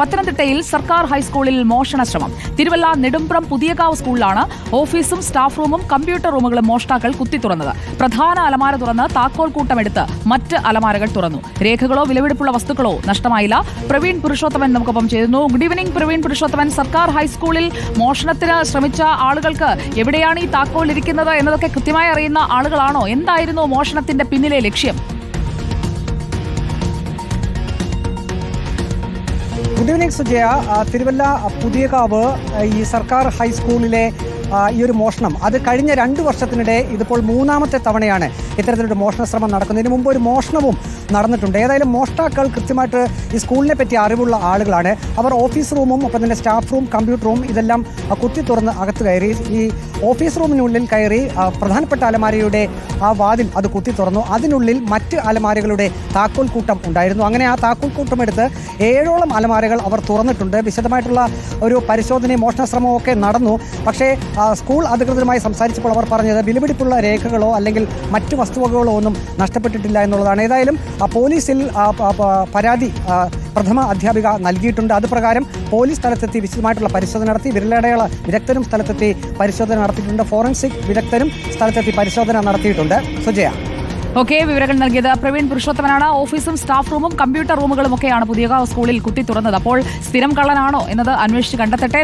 പത്തനംതിട്ടയിൽ സർക്കാർ ഹൈസ്കൂളിൽ മോഷണ ശ്രമം. തിരുവല്ല നെടുമ്പ്രം പുതിയകാവ് സ്കൂളിലാണ് ഓഫീസും സ്റ്റാഫ് റൂമും കമ്പ്യൂട്ടർ റൂമുകളും മോഷ്ടാക്കൾ കുത്തി തുറന്നത് പ്രധാന അലമാര തുറന്ന് താക്കോൽ കൂട്ടമെടുത്ത് മറ്റ് അലമാരകൾ തുറന്നു. രേഖകളോ വിലവെടുപ്പുള്ള വസ്തുക്കളോ നഷ്ടമായില്ല. പ്രവീൺ പുരുഷോത്തമൻ നമുക്കൊപ്പം ചേരുന്നു. Good evening Praveen Purushothaman. സർക്കാർ ഹൈസ്കൂളിൽ മോഷണത്തിന് ശ്രമിച്ച ആളുകൾക്ക് എവിടെയാണ് ഈ താക്കോൽ ഇരിക്കുന്നത് എന്നതൊക്കെ കൃത്യമായി അറിയുന്ന ആളുകളാണോ? എന്തായിരുന്നു മോഷണത്തിന്റെ പിന്നിലെ ലക്ഷ്യം? ഈവനിങ് സുജയ. തിരുവല്ല പുതിയകാവ് ഈ സർക്കാർ ഹൈസ്കൂളിലെ ഈ ഒരു മോഷണം. അത് കഴിഞ്ഞ രണ്ട് വർഷത്തിനിടെ ഇതിപ്പോൾ മൂന്നാമത്തെ തവണയാണ് ഇത്തരത്തിലൊരു മോഷണ ശ്രമം നടക്കുന്നത്. ഇതിനു മുമ്പ് ഒരു മോഷണവും നടന്നിട്ടുണ്ട്. ഏതായാലും മോഷ്ടാക്കൾ കൃത്യമായിട്ട് ഈ സ്കൂളിനെ പറ്റി അറിവുള്ള ആളുകളാണ്. അവർ ഓഫീസ് റൂമും ഒപ്പം തന്നെ സ്റ്റാഫ് റൂം കമ്പ്യൂട്ടർ റൂം ഇതെല്ലാം കുത്തി തുറന്ന് അകത്ത് കയറി. ഈ ഓഫീസ് റൂമിനുള്ളിൽ കയറി പ്രധാനപ്പെട്ട അലമാരയുടെ ആ വാതിൽ അത് കുത്തി തുറന്നു. അതിനുള്ളിൽ മറ്റ് അലമാരകളുടെ താക്കോൽ കൂട്ടം ഉണ്ടായിരുന്നു. അങ്ങനെ ആ താക്കോൽ കൂട്ടം എടുത്ത് ഏഴോളം അലമാരകൾ അവർ തുറന്നിട്ടുണ്ട്. വിശദമായിട്ടുള്ള ഒരു പരിശോധനയും മോഷണ ശ്രമവും ഒക്കെ നടന്നു. പക്ഷേ സ്കൂൾ അധികൃതരുമായി സംസാരിച്ചപ്പോൾ അവർ പറഞ്ഞത് വിലപിടിപ്പുള്ള രേഖകളോ അല്ലെങ്കിൽ മറ്റു വസ്തുവകകളോ ഒന്നും നഷ്ടപ്പെട്ടിട്ടില്ല എന്നുള്ളതാണ്. ഏതായാലും പോലീസിൽ പരാതി പ്രഥമ അധ്യാപിക നൽകിയിട്ടുണ്ട്. അത് പ്രകാരം പോലീസ് സ്ഥലത്തെത്തി വിശദമായിട്ടുള്ള പരിശോധന നടത്തി വിരലടയാള വിദഗ്ധരും സ്ഥലത്തെത്തി പരിശോധന നടത്തിയിട്ടുണ്ട്. ഫോറൻസിക് വിദഗ്ധരും സ്ഥലത്തെത്തി പരിശോധന നടത്തിയിട്ടുണ്ട്. സുജയ. ഓക്കെ വിവരങ്ങൾ നൽകിയത് പ്രവീൺ പുരുഷോത്തമനാണ്. ഓഫീസും സ്റ്റാഫ് റൂമും കമ്പ്യൂട്ടർ റൂമുകളും ഒക്കെയാണ് പുതിയ സ്കൂളിൽ കുത്തി തുറന്നത്. അപ്പോൾ സ്ഥിരം കള്ളനാണോ എന്നത് അന്വേഷിച്ച് കണ്ടെത്തട്ടെ.